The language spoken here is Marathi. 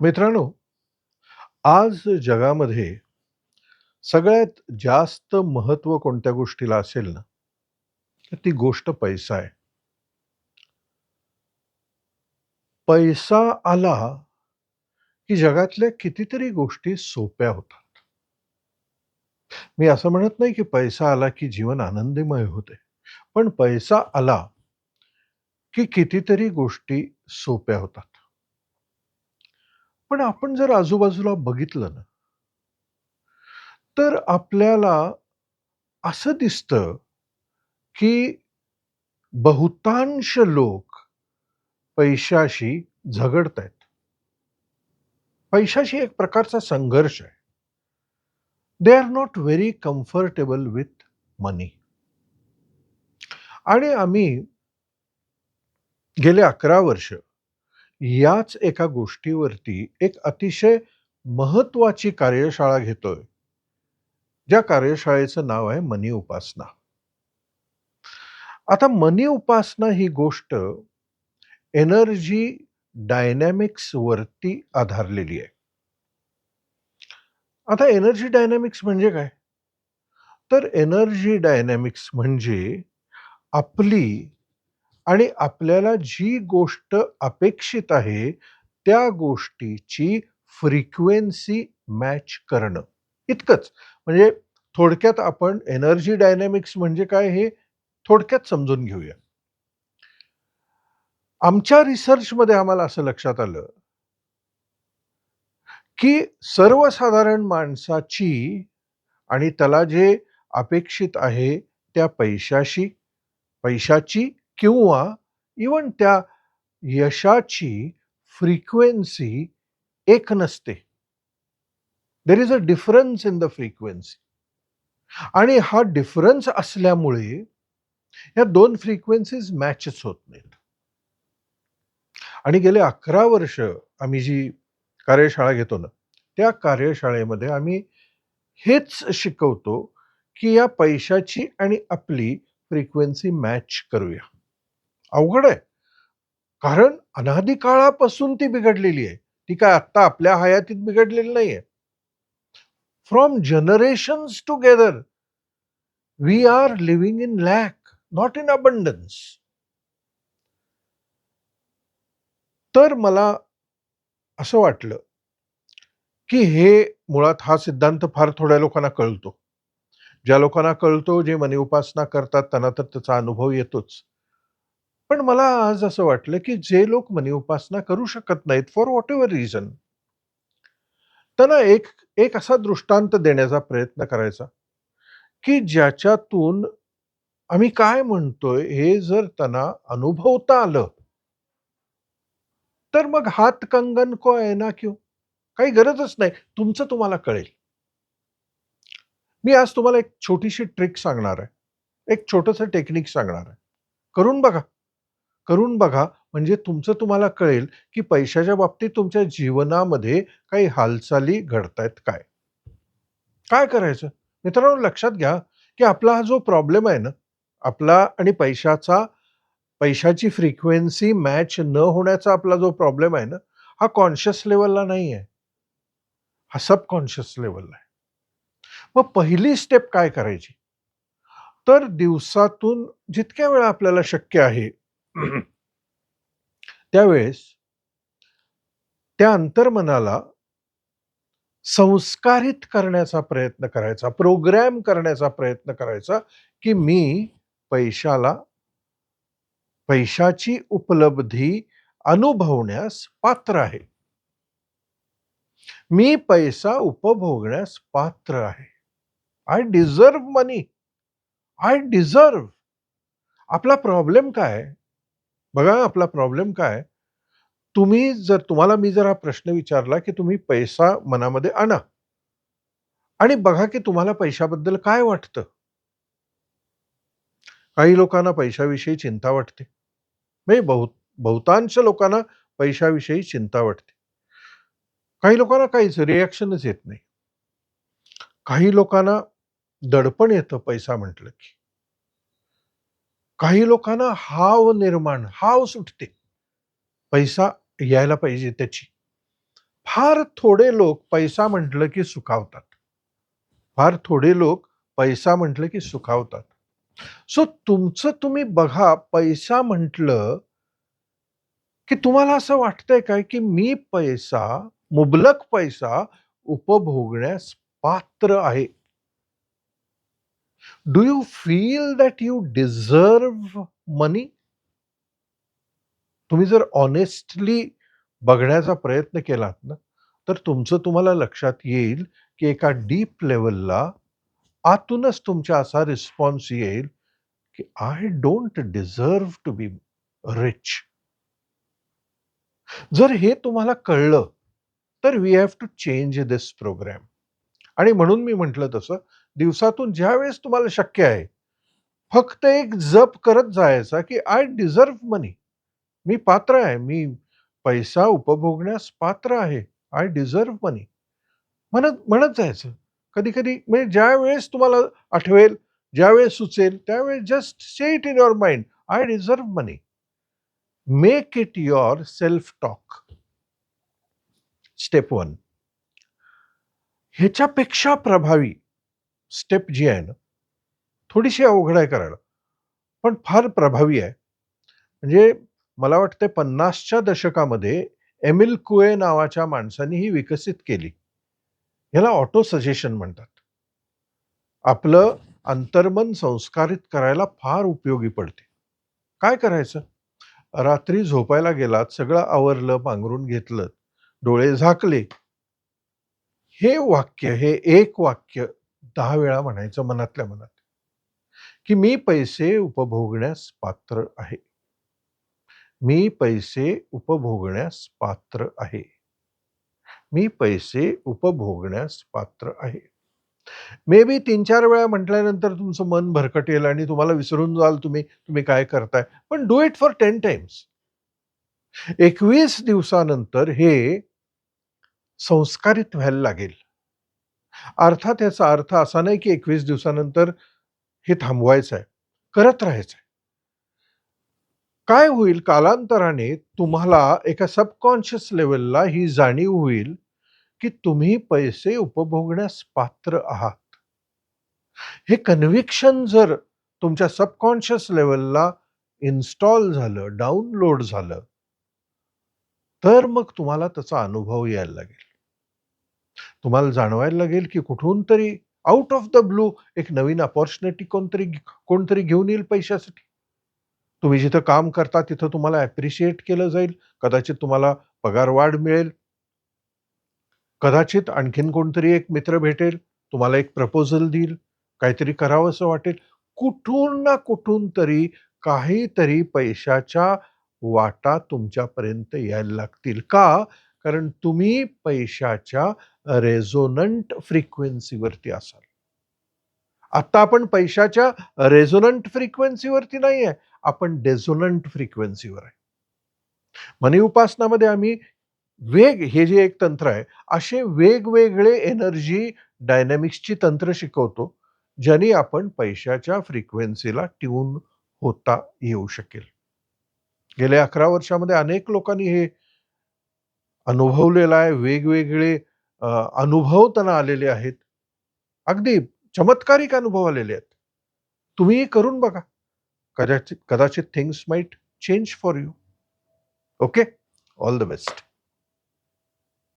मित्रांनो, आज जगामध्ये सगळ्यात जास्त महत्त्व कोणत्या गोष्टीला असेल ना, तर ती गोष्ट पैसा आहे. पैसा आला, की जगातल्या कितीतरी गोष्टी सोप्या होतात. मी असं म्हणत नाही, की पैसा आला, की जीवन आनंदीमय होते. पण पैसा आला, की कितीतरी गोष्टी सोप्या होतात. पण आपण जर आजूबाजूला बघितलं ना तर आपल्याला असं दिसतं, की बहुतांश लोक पैशाशी झगडतायत. पैशाशी एक प्रकारचा संघर्ष आहे. They are not very comfortable with money. आणि आम्ही गेले 11 वर्ष याच एका गोष्टीवरती एक अतिशय महत्त्वाची कार्यशाळा घेतोय. ज्या कार्यशाळेचं नाव आहे मनी उपासना. आता मनी उपासना ही गोष्ट एनर्जी डायनॅमिक्सवरती आधारलेली आहे. आता एनर्जी डायनॅमिक्स म्हणजे काय? तर एनर्जी डायनॅमिक्स म्हणजे आपली आणि आपल्याला जी गोष्ट अपेक्षित आहे, त्या गोष्टीची फ्रिक्वेन्सी मॅच करणं, इतकंच. म्हणजे थोडक्यात आपण एनर्जी डायनॅमिक्स म्हणजे काय हे थोडक्यात समजून घेऊया. आमच्या रिसर्चमध्ये आम्हाला असं लक्षात आलं की सर्वसाधारण माणसाची आणि त्याला जे अपेक्षित आहे त्या पैशाशी पैशाची किंवा इव्हन त्या यशाची फ्रिक्वेन्सी एक नसते. There is a difference in the frequency. आणि हा डिफरन्स असल्यामुळे या दोन फ्रिक्वेन्सीज मॅचच होत नाहीत. आणि गेले 11 वर्ष आम्ही जी कार्यशाळा घेतो ना, त्या कार्यशाळेमध्ये आम्ही हेच शिकवतो, की या पैशाची आणि आपली फ्रिक्वेन्सी मॅच करूया. अवघड आहे. कारण अनादी काळापासून ती बिघडलेली आहे. ती काय आत्ता आपल्या हयातीत बिघडलेली नाहीये. From generations together we are living in lack, not in abundance. तर मला असं वाटलं, की हे मुळात हा सिद्धांत फार थोड्या लोकांना कळतो. ज्या लोकांना कळतो, जे मनी उपासना करतात त्यांना तर त्याचा अनुभव येतोच. पण मला आज असं वाटलं, की जे लोक मनी उपासना करू शकत नाहीत फॉर व्हॉटएव्हर रिझन त्यांना एक एक असा दृष्टांत देण्याचा प्रयत्न करायचा, की ज्याच्यातून आम्ही काय म्हणतोय हे जर त्यांना अनुभवता आलं तर मग हात कंगन को आहे ना क्यों? काही गरजच नाही. तुमचं तुम्हाला कळेल. मी आज तुम्हाला एक छोटीशी ट्रिक सांगणार आहे. एक छोटंसं टेक्निक सांगणार आहे. करून बघा. करून बघा म्हणजे तुमचं तुम्हाला कळेल, की पैशाच्या बाबतीत तुमच्या जीवनामध्ये काही हालचाली घडतायत काय? काय करायचं? मित्रांनो लक्षात घ्या, की आपला हा जो प्रॉब्लेम आहे ना, आपला आणि पैशाचा पैशाची फ्रिक्वेन्सी मॅच न होण्याचा आपला जो प्रॉब्लेम आहे ना, हा कॉन्शियस लेव्हलला आहे हा सबकॉन्शियस लेव्हलला आहे. मग पहिली स्टेप काय करायची? तर दिवसातून जितक्या वेळा आपल्याला शक्य आहे त्यावेळेस त्या अंतर्मनाला संस्कारित करण्याचा प्रयत्न करायचा, प्रोग्रॅम करण्याचा प्रयत्न करायचा, की मी पैशाला पैशाची उपलब्धी अनुभवण्यास पात्र आहे. मी पैसा उपभोगण्यास पात्र आहे. I deserve money. I deserve. आपला प्रॉब्लेम काय आहे? बघा आपला प्रॉब्लेम काय तुम्ही जर तुम्हाला मी जर हा प्रश्न विचारला, की तुम्ही पैसा मनामध्ये आणा. आणि बघा, की तुम्हाला पैशाबद्दल काय वाटतं? काही लोकांना पैशाविषयी चिंता वाटते. म्हणजे बहु बहुतांश लोकांना पैशाविषयी चिंता वाटते. काही लोकांना काहीच रिॲक्शनच येत नाही. काही लोकांना दडपण येतं पैसा म्हटलं की. काही लोकांना हाव निर्माण हाव सुटते. पैसा यायला पाहिजे त्याची. फार थोडे लोक पैसा म्हटलं की सुखावतात. फार थोडे लोक पैसा म्हटलं की सुखावतात. सो तुमचं तुम्ही बघा पैसा म्हटलं की तुम्हाला असं वाटतंय काय, की मी पैसा, मुबलक पैसा उपभोगण्यास पात्र आहे? Do you feel that you deserve money? तुम्ही जर ऑनेस्टली बघण्याचा प्रयत्न केलात ना, तर तुमचं तुम्हाला लक्षात येईल, की एका डीप लेवलला आतूनच तुमच्या असा रिस्पॉन्स येईल, की I don't deserve to be rich. जर हे तुम्हाला कळलं, तर we have to change this programme आणि म्हणून मी म्हटलं तसं, दिवसातून ज्यावेळेस तुम्हाला शक्य आहे, फक्त एक जप करत जायचा, की आय डिझर्व्ह मनी. मी पात्र आहे. मी पैसा उपभोगण्यास पात्र आहे. I deserve money. म्हणत म्हणत जायचं. कधी-कधी म्हणजे ज्यावेळेस तुम्हाला आठवेल, ज्यावेळेस सुचेल, त्यावेळेस just say it in your mind, I deserve money. Make it your self talk. Step one ह्याच्यापेक्षा प्रभावी स्टेप जी आहे ना, थोडीशी अवघड आहे करायला, पण फार प्रभावी आहे. म्हणजे मला वाटतं पन्नासच्या दशकामध्ये एमिल कुए नावाच्या माणसाने ही विकसित केली. ह्याला ऑटो सजेशन म्हणतात. आपलं अंतर्मन संस्कारित करायला फार उपयोगी पडते. काय करायचं? रात्री झोपायला गेलात, सगळं आवरलं, पांघरून घेतलं, डोळे झाकले. हे वाक्य, हे एक वाक्य दहा वेळा म्हणायचं मनातल्या मनात, की मी पैसे उपभोगण्यास पात्र आहे. मी पैसे उपभोगण्यास पात्र आहे. मी पैसे उपभोगण्यास पात्र आहे. मे बी 3-4 वेळा म्हटल्यानंतर तुमचं मन भरकटेल आणि तुम्हाला विसरून जाल तुम्ही, तुम्ही काय करताय. पण do it for ten times. 21 दिवसानंतर हे संस्कारित व्हायला लागेल. अर्थात याचा अर्थ असा नाही, की 21 दिवसानंतर हे थांबवायचं आहे. करत राहायचं आहे. काय होईल कालांतराने तुम्हाला एका सबकॉन्शियस लेवलला ही जाणीव होईल, की तुम्ही पैसे उपभोगण्यास पात्र आहात. हे कन्व्हिक्शन जर तुमच्या सबकॉन्शियस लेवलला इन्स्टॉल झालं, डाउनलोड झालं, तर मग तुम्हाला त्याचा अनुभव यायला लागेल. तुम्हाला जाणवायला लागेल, की कुठून तरी आउट ऑफ द ब्लू एक नवीन अपॉर्च्युनिटी कोणतरी कोणतरी घेऊन येईल पैशासाठी. तुम्ही जिथं काम करता तिथं तुम्हाला ॲप्रिशिएट केलं जाईल. कदाचित तुम्हाला पगार वाढ मिळेल. कदाचित आणखीन कोणतरी एक मित्र भेटेल, तुम्हाला एक प्रपोजल देईल, काहीतरी करावंसं वाटेल. कुठून ना कुठून तरी काहीतरी पैशाच्या वाटा तुमच्यापर्यंत यायला लागतील. का? कारण तुम्ही पैशाच्या रेझोनंट फ्रिक्वेन्सीवरती असाल. आता आपण पैशाच्या रेझोनंट फ्रिक्वेन्सीवरती नाहीये, आपण डेझोनंट फ्रिक्वेन्सीवर आहे. मनी उपासनामध्ये आम्ही वेग हे जे एक तंत्र आहे, असे वेगवेगळे एनर्जी डायनॅमिक्सची तंत्र शिकवतो, ज्याने आपण पैशाच्या फ्रिक्वेन्सीला ट्यून होता येऊ शकेल. गेल्या 11 वर्षामध्ये अनेक लोकांनी हे अनुभवलेला आहे. वेगवेगळे अनुभव त्यांना आलेले आहेत. अगदी चमत्कारिक अनुभव आलेले आहेत. तुम्ही करून बघा. कदाचित कदाचित things might change for you. Okay? All the best.